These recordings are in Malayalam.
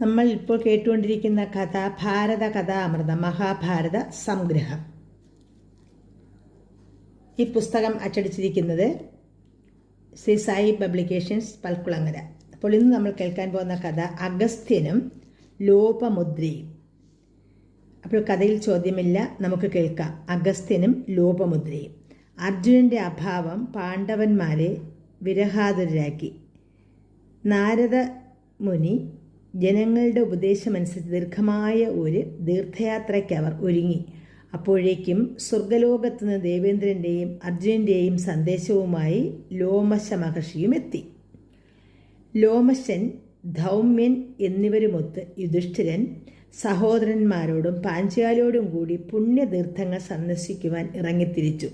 നമ്മൾ ഇപ്പോൾ കേട്ടുകൊണ്ടിരിക്കുന്ന കഥ ഭാരത കഥാമൃത മഹാഭാരത സംഗ്രഹം. ഈ പുസ്തകം അച്ചടിച്ചിരിക്കുന്നത് ശ്രീ സായി പബ്ലിക്കേഷൻസ് പൽക്കുളങ്ങര. അപ്പോൾ ഇന്ന് നമ്മൾ കേൾക്കാൻ പോകുന്ന കഥ അഗസ്ത്യനും ലോപമുദ്രയും. അപ്പോൾ കഥയിൽ ചോദ്യമില്ല നമുക്ക് കേൾക്കാം. അഗസ്ത്യനും ലോപമുദ്രയും. അർജുനന്റെ അഭാവം പാണ്ഡവന്മാരെ വിരഹാതുരാക്കി. നാരദ മുനി ജനങ്ങളുടെ ഉപദേശമനുസരിച്ച് ദീർഘമായ ഒരു തീർത്ഥയാത്രയ്ക്ക് അവർ ഒരുങ്ങി. അപ്പോഴേക്കും സ്വർഗലോകത്ത് നിന്ന് ദേവേന്ദ്രന്റെയും അർജുനന്റെയും സന്ദേശവുമായി ലോമശ മഹർഷിയും എത്തി. ലോമശൻ ധൗമ്യൻ എന്നിവരുമൊത്ത് യുധിഷ്ഠിരൻ സഹോദരന്മാരോടും പാഞ്ചാലിയോടും കൂടി പുണ്യതീർത്ഥങ്ങൾ സന്ദർശിക്കുവാൻ ഇറങ്ങിത്തിരിച്ചു.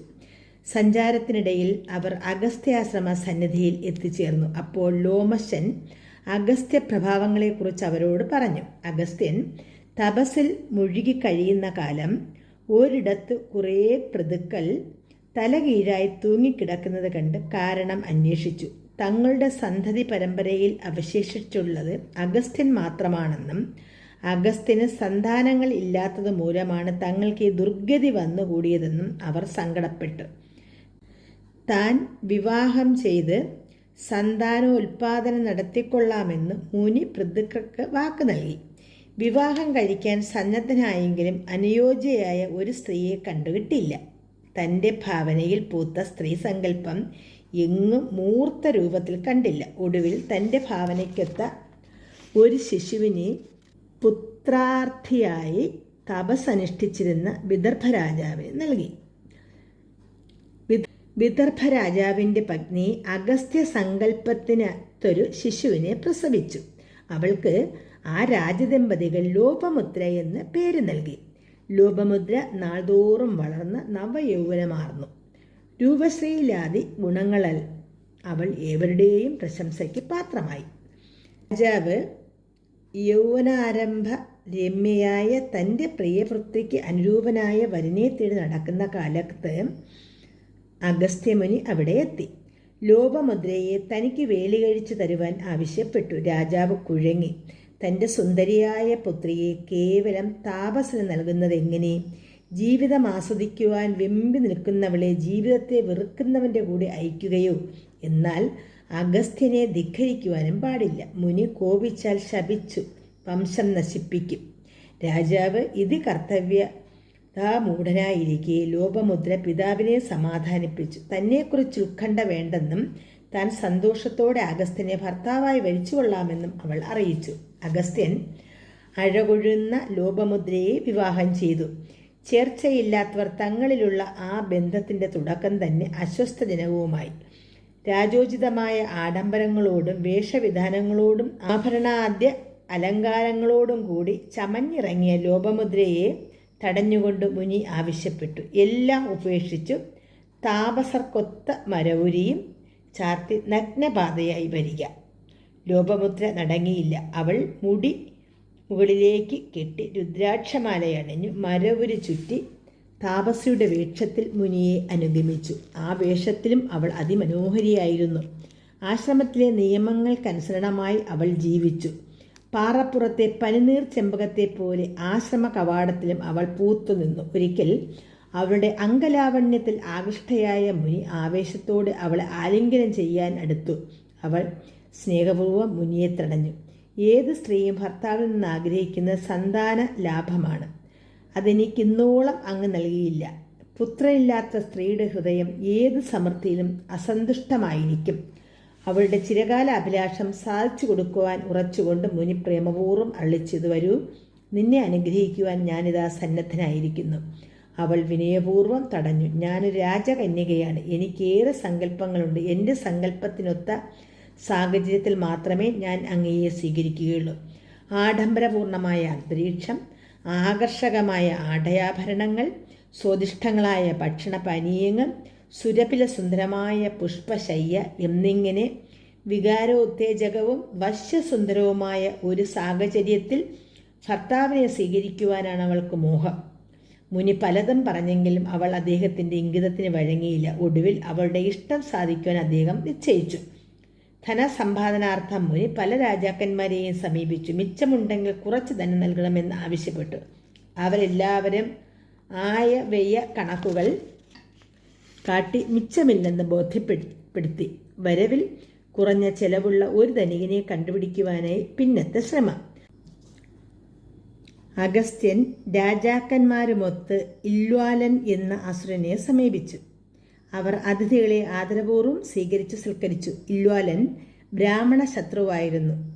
സഞ്ചാരത്തിനിടയിൽ അവർ അഗസ്ത്യാശ്രമ സന്നിധിയിൽ എത്തിച്ചേർന്നു. അപ്പോൾ ലോമശൻ അഗസ്ത്യ പ്രഭാവങ്ങളെക്കുറിച്ച് അവരോട് പറഞ്ഞു. അഗസ്ത്യൻ തപസ്സിൽ മുഴുകി കഴിയുന്ന കാലം ഒരിടത്ത് കുറേ പ്രതുക്കൾ തലകീഴായി തൂങ്ങിക്കിടക്കുന്നത് കണ്ട് കാരണം അന്വേഷിച്ചു. തങ്ങളുടെ സന്തതി പരമ്പരയിൽ അവശേഷിച്ചുള്ളത് അഗസ്ത്യൻ മാത്രമാണെന്നും അഗസ്ത്യന് സന്താനങ്ങൾ ഇല്ലാത്തത് മൂലമാണ് തങ്ങൾക്ക് ഈ ദുർഗതി വന്നുകൂടിയതെന്നും അവർ സങ്കടപ്പെട്ടു. താൻ വിവാഹം ചെയ്ത് സന്താനോൽപാദനം നടത്തിക്കൊള്ളാമെന്ന് മുനി പൃഥുക്കൾക്ക് വാക്ക് നൽകി. വിവാഹം കഴിക്കാൻ സന്നദ്ധനായെങ്കിലും അനുയോജ്യയായ ഒരു സ്ത്രീയെ കണ്ടുകിട്ടില്ല. തന്റെ ഭാവനയിൽ പൂത്ത സ്ത്രീ സങ്കല്പം എങ്ങും മൂർത്ത രൂപത്തിൽ കണ്ടില്ല. ഒടുവിൽ തന്റെ ഭാവനയ്ക്കൊത്ത ഒരു ശിശുവിനെ പുത്രാർത്ഥിയായി തപസ്സനുഷ്ഠിച്ചിരുന്ന വിദർഭ രാജാവിന് നൽകി. വിദർഭ രാജാവിന്റെ പത്നി അഗസ്ത്യ സങ്കല്പത്തിനൊരു ശിശുവിനെ പ്രസവിച്ചു. അവൾക്ക് ആ രാജദമ്പതികൾ ലോപമുദ്ര എന്ന് പേര് നൽകി. ലോപമുദ്ര നാൾതോറും വളർന്ന് നവയൗവനമാർന്നു. രൂപശ്രീയിലാതി ഗുണങ്ങളാൽ അവൾ ഏവരുടെയും പ്രശംസയ്ക്ക് പാത്രമായി. രാജാവ് യൗവനാരംഭ രമ്യയായ തന്റെ പ്രിയപുത്രിക്ക് അനുരൂപനായ വരനെ തേടി നടക്കുന്ന കാലത്ത് അഗസ്ത്യമുനി അവിടെ എത്തി. ലോപമുദ്രയെ തനിക്ക് വേലി കഴിച്ചു തരുവാൻ ആവശ്യപ്പെട്ടു രാജാവ് കുഴങ്ങി. തന്റെ സുന്ദരിയായ പുത്രിയെ കേവലം താപസന് നൽകുന്നതെങ്ങനെ? ജീവിതം ആസ്വദിക്കുവാൻ വെമ്പി നിൽക്കുന്നവളെ ജീവിതത്തെ വെറുക്കുന്നവന്റെ കൂടെ അയക്കുകയോ? എന്നാൽ അഗസ്ത്യനെ ധിഖരിക്കുവാനും പാടില്ല. മുനി കോപിച്ചാൽ ശപിച്ചു വംശം നശിപ്പിക്കും. രാജാവ് ഇത് കർത്തവ്യ താ മൂഢനായിരിക്കെ ലോപമുദ്ര പിതാവിനെ സമാധാനിപ്പിച്ചു. തന്നെക്കുറിച്ച് ഉത്കണ്ഠ വേണ്ടെന്നും താൻ സന്തോഷത്തോടെ അഗസ്ത്യനെ ഭർത്താവായി വരിച്ചുകൊള്ളാമെന്നും അവൾ അറിയിച്ചു. അഗസ്ത്യൻ അഴകൊഴുന്ന ലോപമുദ്രയെ വിവാഹം ചെയ്തു. ചേർച്ചയില്ലാത്തവർ തങ്ങളിലുള്ള ആ ബന്ധത്തിന്റെ തുടക്കം തന്നെ അസ്വസ്ഥജനകവുമായി. രാജോചിതമായ ആഡംബരങ്ങളോടും വേഷവിധാനങ്ങളോടും ആഭരണാദ്യ അലങ്കാരങ്ങളോടും കൂടി ചമഞ്ഞിറങ്ങിയ ലോപമുദ്രയെ തടഞ്ഞുകൊണ്ട് മുനി ആവശ്യപ്പെട്ടു. എല്ലാം ഉപേക്ഷിച്ചു താപസർക്കൊത്ത മരവുരിയും ചാർത്തി നഗ്നപാതയായി വരിക. ലോപമുദ്ര നടങ്ങിയില്ല. അവൾ മുടി മുകളിലേക്ക് കെട്ടി രുദ്രാക്ഷമാലയണിഞ്ഞു മരവുരി ചുറ്റി താപസിയുടെ വേഷത്തിൽ മുനിയെ അനുഗമിച്ചു. ആ വേഷത്തിലും അവൾ അതിമനോഹരിയായിരുന്നു. ആശ്രമത്തിലെ നിയമങ്ങൾക്കനുസരണമായി അവൾ ജീവിച്ചു. പാറപ്പുറത്തെ പനിനീർ ചെമ്പകത്തെ പോലെ ആശ്രമ കവാടത്തിലും അവൾ പൂത്തു നിന്നു. ഒരിക്കൽ അവളുടെ അങ്കലാവണ്യത്തിൽ ആകൃഷ്ടയായ മുനി ആവേശത്തോടെ അവളെ ആലിംഗനം ചെയ്യാൻ അടുത്തു. അവൾ സ്നേഹപൂർവം മുനിയെ തടഞ്ഞു. ഏത് സ്ത്രീയും ഭർത്താവിൽ നിന്ന് ആഗ്രഹിക്കുന്ന സന്താന ലാഭമാണ്. അതെനിക്കിന്നോളം അങ്ങ് നൽകിയില്ല. പുത്രനില്ലാത്ത സ്ത്രീയുടെ ഹൃദയം ഏത് സമൃദ്ധിയിലും അസന്തുഷ്ടമായിരിക്കും. അവളുടെ ചിരകാല അഭിലാഷം സാധിച്ചു കൊടുക്കുവാൻ ഉറച്ചുകൊണ്ട് മുനി പ്രേമപൂർവം അള്ളിച്ചത് വരൂ. നിന്നെ അനുഗ്രഹിക്കുവാൻ ഞാനിതാ സന്നദ്ധനായിരിക്കുന്നു. അവൾ വിനയപൂർവം തടഞ്ഞു. ഞാനൊരു രാജകന്യകയാണ്. എനിക്കേറെ സങ്കല്പങ്ങളുണ്ട്. എന്റെ സങ്കല്പത്തിനൊത്ത സാഹചര്യത്തിൽ മാത്രമേ ഞാൻ അങ്ങയെ സ്വീകരിക്കുകയുള്ളൂ. ആഡംബരപൂർണമായ അന്തരീക്ഷം ആകർഷകമായ ആടയാഭരണങ്ങൾ സ്വാദിഷ്ടങ്ങളായ ഭക്ഷണപാനീയങ്ങൾ സുരപില സുന്ദരമായ പുഷ്പശയ്യ എന്നിങ്ങനെ വികാരോത്തേജകവും വശ്യസുന്ദരവുമായ ഒരു സാഹചര്യത്തിൽ ഭർത്താവിനെ സ്വീകരിക്കുവാനാണ് അവൾക്ക് മോഹം. മുനി പലതും പറഞ്ഞെങ്കിലും അവൾ അദ്ദേഹത്തിന്റെ ഇംഗിതത്തിന് വഴങ്ങിയില്ല. ഒടുവിൽ അവളുടെ ഇഷ്ടം സാധിക്കുവാൻ അദ്ദേഹം നിശ്ചയിച്ചു. ധനസമ്പാദനാർത്ഥം മുനി പല രാജാക്കന്മാരെയും സമീപിച്ചു. മിച്ചമുണ്ടെങ്കിൽ കുറച്ച് ധനം നൽകണമെന്ന് ആവശ്യപ്പെട്ടു. അവരെല്ലാവരും ആയ വ്യയ കണക്കുകൾ കാട്ടി മിച്ചമില്ലെന്ന് ബോധ്യപ്പെടുത്തി. വരവിൽ കുറഞ്ഞ ചെലവുള്ള ഒരു ധനികനെ കണ്ടുപിടിക്കുവാനായി പിന്നത്തെ ശ്രമം. അഗസ്ത്യൻ രാജാക്കന്മാരുമൊത്ത് ഇല്വാലൻ എന്ന അസുരനെ സമീപിച്ചു. അവർ അതിഥികളെ ആദരപൂർവം സ്വീകരിച്ചു സൽക്കരിച്ചു. ഇല്വാലൻ ബ്രാഹ്മണ ശത്രുവായിരുന്നു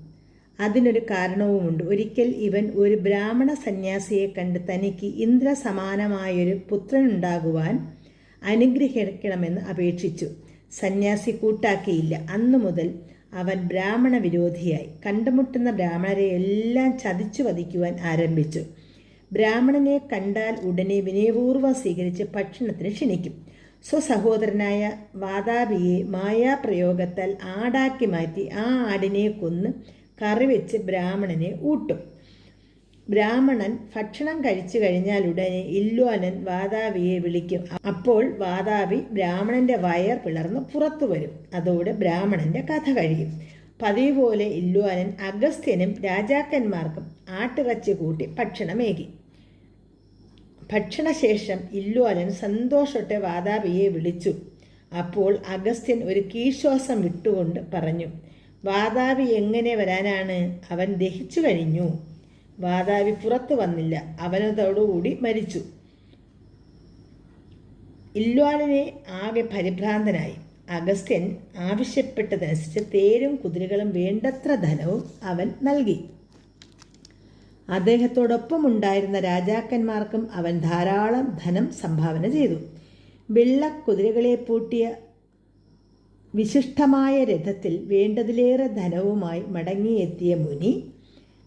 അതിനൊരു കാരണവുമുണ്ട്. ഒരിക്കൽ ഇവൻ ഒരു ബ്രാഹ്മണ സന്യാസിയെ കണ്ട് തനിക്ക് ഇന്ദ്രസമാനമായൊരു പുത്രനുണ്ടാകുവാൻ അനുഗ്രഹിക്കണമെന്ന് അപേക്ഷിച്ചു. സന്യാസി കൂട്ടാക്കിയില്ല. അന്നു മുതൽ അവൻ ബ്രാഹ്മണ വിരോധിയായി കണ്ടുമുട്ടുന്ന ബ്രാഹ്മണരെ എല്ലാം ചതിച്ചു വധിക്കുവാൻ ആരംഭിച്ചു. ബ്രാഹ്മണനെ കണ്ടാൽ ഉടനെ വിനയപൂർവം സ്വീകരിച്ച് ഭക്ഷണത്തിന് ക്ഷണിക്കും. സ്വസഹോദരനായ വാതാപിയെ മായാപ്രയോഗത്താൽ ആടാക്കി മാറ്റി ആ ആടിനെ കൊന്ന് കറിവെച്ച് ബ്രാഹ്മണനെ ഊട്ടും. ബ്രാഹ്മണൻ ഭക്ഷണം കഴിച്ചു കഴിഞ്ഞാൽ ഉടനെ ഇല്വാനൻ വാതാവിയെ വിളിക്കും. അപ്പോൾ വാതാവി ബ്രാഹ്മണന്റെ വയർ പിളർന്ന് പുറത്തു വരും. അതോടെ ബ്രാഹ്മണന്റെ കഥ കഴിയും. പതിവ് പോലെ ഇല്വാനൻ അഗസ്ത്യനും രാജാക്കന്മാർക്കും ആട്ടിറച്ചി കൂട്ടി ഭക്ഷണമേകി. ഭക്ഷണശേഷം ഇല്വാനൻ സന്തോഷത്തെ വാതാപിയെ വിളിച്ചു. അപ്പോൾ അഗസ്ത്യൻ ഒരു കീശ്വാസം വിട്ടുകൊണ്ട് പറഞ്ഞു വാതാവി എങ്ങനെ വരാനാണ്? അവൻ ദഹിച്ചു കഴിഞ്ഞു. വാതാവി പുറത്തു വന്നില്ല. അവനതോടുകൂടി മരിച്ചു. ഇല്വാലിനെ ആകെ പരിഭ്രാന്തനായി. അഗസ്ത്യൻ ആവശ്യപ്പെട്ടതനുസരിച്ച് തേരും കുതിരകളും വേണ്ടത്ര ധനവും അവൻ നൽകി. അദ്ദേഹത്തോടൊപ്പം ഉണ്ടായിരുന്ന രാജാക്കന്മാർക്കും അവൻ ധാരാളം ധനം സംഭാവന ചെയ്തു. വെള്ള വെള്ളക്കുതിരകളെ പൂട്ടിയ വിശിഷ്ടമായ രഥത്തിൽ വേണ്ടതിലേറെ ധനവുമായി മടങ്ങിയെത്തിയ മുനി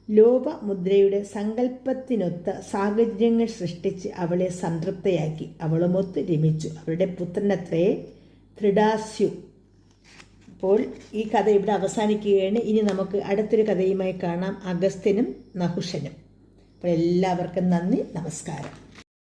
ലോപമുദ്രയുടെ സങ്കല്പത്തിനൊത്ത സാഹചര്യങ്ങൾ സൃഷ്ടിച്ച് അവളെ സംതൃപ്തയാക്കി. അവളുമൊത്ത് രമിച്ചു. അവളുടെ പുത്രനത്രേ ത്രിഡാസ്യു. അപ്പോൾ ഈ കഥ ഇവിടെ അവസാനിക്കുകയാണ്. ഇനി നമുക്ക് അടുത്തൊരു കഥയുമായി കാണാം. അഗസ്ത്യനും നഹുഷനും. അപ്പോൾ എല്ലാവർക്കും നന്ദി നമസ്കാരം.